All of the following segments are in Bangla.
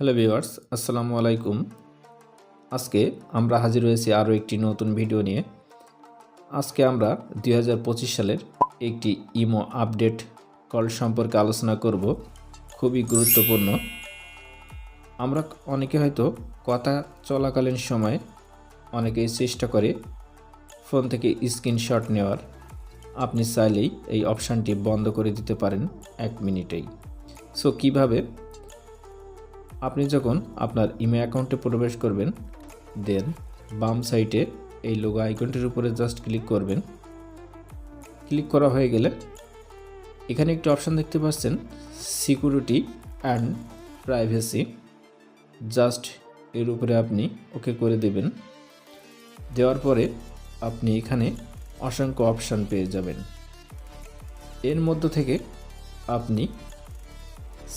হ্যালো ভিউয়ার্স, আসসালামু আলাইকুম। আজকে আমরা হাজির হয়েছি আরও একটি নতুন ভিডিও নিয়ে। আজকে আমরা দু হাজার পঁচিশ সালের একটি ইমো আপডেট কল সম্পর্কে আলোচনা করব। খুবই গুরুত্বপূর্ণ। আমরা অনেকে হয়তো কথা চলাকালীন সময় অনেকেই চেষ্টা করে ফোন থেকে স্ক্রিনশট নেওয়ার। আপনি চাইলেই এই অপশানটি বন্ধ করে দিতে পারেন এক মিনিটেই। সো কীভাবে আপনি যখন আপনার ইমেল অ্যাকাউন্টে প্রবেশ করবেন দেন বাম সাইটে এই লোগো আইকনটির উপরে জাস্ট ক্লিক করবেন। ক্লিক করা হয়ে গেলে এখানে একটি অপশান দেখতে পাচ্ছেন সিকিউরিটি অ্যান্ড প্রাইভেসি জাস্ট এর উপরে আপনি ওকে করে দেবেন। দেওয়ার পরে আপনি এখানে অসংখ্য অপশান পেয়ে যাবেন। এর মধ্য থেকে আপনি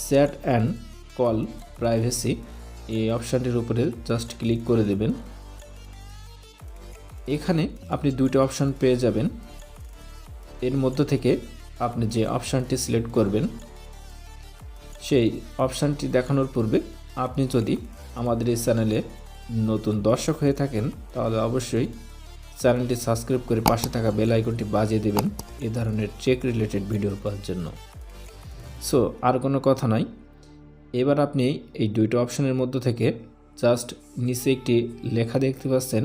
স্যাট অ্যান্ড কল প্রাইভেসি এই অপশানটির উপরে জাস্ট ক্লিক করে দেবেন। এখানে আপনি দুইটা অপশান পেয়ে যাবেন। এর মধ্য থেকে আপনি যে অপশানটি সিলেক্ট করবেন, সেই অপশানটি দেখানোর পূর্বে আপনি যদি আমাদের এই চ্যানেলে নতুন দর্শক হয়ে থাকেন, তাহলে অবশ্যই চ্যানেলটি সাবস্ক্রাইব করে পাশে থাকা বেল আইকনটি বাজিয়ে দেবেন এ ধরনের চেক রিলেটেড ভিডিও পাওয়ার জন্য। সো, আর কোনো কথা নয় এবার আপনি এই দুইটা অপশনের মধ্য থেকে জাস্ট নিচে একটি লেখা দেখতে পাচ্ছেন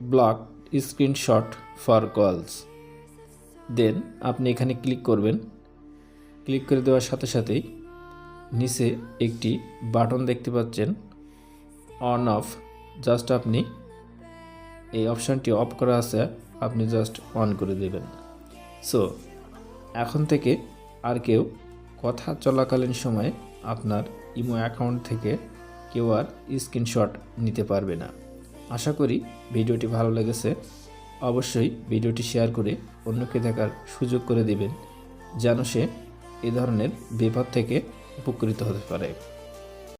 ব্লক স্ক্রিনশট ফর কলস দেন আপনি এখানে ক্লিক করবেন। ক্লিক করে দেওয়ার সাথে সাথেই নিচে একটি বাটন দেখতে পাচ্ছেন অন অফ জাস্ট আপনি এই অপশানটি অফ করা আছে, আপনি জাস্ট অন করে দেবেন। সো এখন থেকে আর কেউ কথা চলাকালীন সময়ে আপনার ইমো অ্যাকাউন্ট থেকে কেউ আর স্ক্রিনশট নিতে পারবে না। আশা করি ভিডিওটি ভালো লেগেছে। অবশ্যই ভিডিওটি শেয়ার করে অন্যকে দেখার সুযোগ করে দিবেন, যেন সে এ ধরনের বিপদ থেকে উপকৃত হতে পারে।